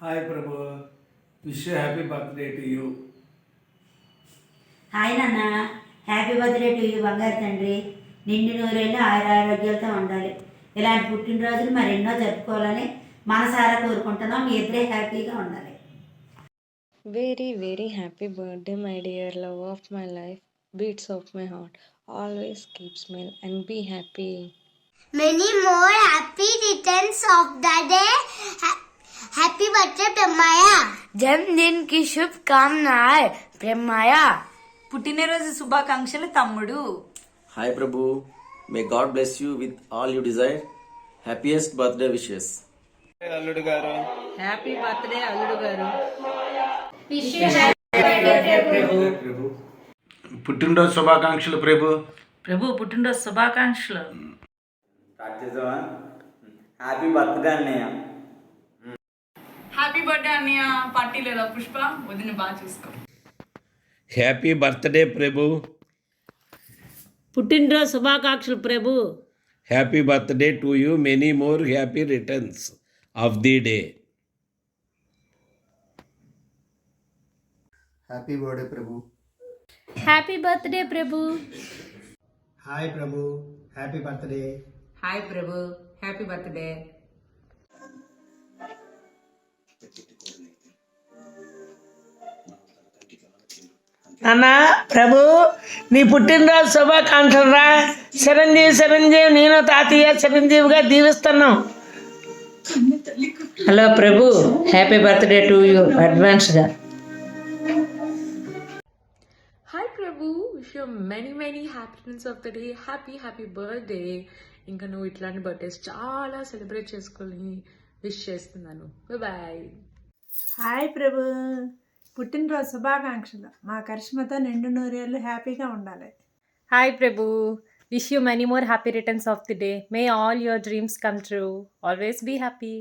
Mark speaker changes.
Speaker 1: Hi Prabhu wish happy birthday to you
Speaker 2: hi నాన్న happy birthday to you బంగారు తండ్రి నిండి నూరేళ్ళు ఆయురారోగ్యాలతో ఉండాలి. ఇలాంటి పుట్టినరోజులు మరి ఎన్నో జరుపుకోవాలని మనసారా కోరుకుంటున్నాం. మీ ఇద్దరే హ్యాపీగా ఉండాలి.
Speaker 3: Very very happy birthday my dear love of my life beats of my heart always keep smile and
Speaker 4: be happy many more happy returns of the day Birthday, Pramaya.
Speaker 5: జన్మదిన్కి శుభకామనాయ్ ప్రేమాయా
Speaker 6: పుట్టినరోజు శుభాకాంక్షలు తమ్ముడు.
Speaker 7: Hi Prabhu, may God bless you with all you desire. Happiest birthday wishes.
Speaker 1: అల్లుడు గారు.
Speaker 6: Happy birthday అల్లుడు గారు.
Speaker 1: ప్రభు పుట్టినరోజు శుభాకాంక్షలు ప్రభు
Speaker 6: ప్రభు పుట్టినరోజు శుభాకాంక్షలు.
Speaker 8: హ్యాపీ బర్త్డే అన్నయ్య.
Speaker 6: బర్త్డే అన్నయ్య పార్టీ లేదా పుష్ప వదిన బాగా చూసుకో.
Speaker 9: హ్యాపీ బర్త్డే ప్రభు
Speaker 10: పుట్టినరోజు శుభాకాంక్షలు Prabhu
Speaker 9: happy birthday to you many more happy returns of the day
Speaker 11: happy birthday Prabhu
Speaker 5: happy birthday Prabhu
Speaker 11: hi Prabhu happy birthday
Speaker 6: hi Prabhu happy birthday
Speaker 10: నాన్న ప్రభు నీ పుట్టినరోజు శుభాకాంక్షలు రా చిరంజీవి చిరంజీవి నేను తాతయ్య చిరంజీవిగా దీవిస్తున్నాం. Hello Prabhu happy birthday to you అడ్వాన్స్గా.
Speaker 3: Hi Prabhu, wish you many many happiness of the day. Happy happy birthday. ఇంకా నువ్వు ఇట్లాంటి బర్త్డేస్ చాలా సెలబ్రేట్ చేసుకోవాలని విష్ చేస్తున్నాను. Bye
Speaker 12: hi Prabhu. పుట్టినరోజు శుభాకాంక్షలు. మా కరిష్మతో నిండు నూరేళ్ళు హ్యాపీగా ఉండాలి.
Speaker 5: Hi Prabhu wish you many more happy returns of the day may all your dreams come true always be happy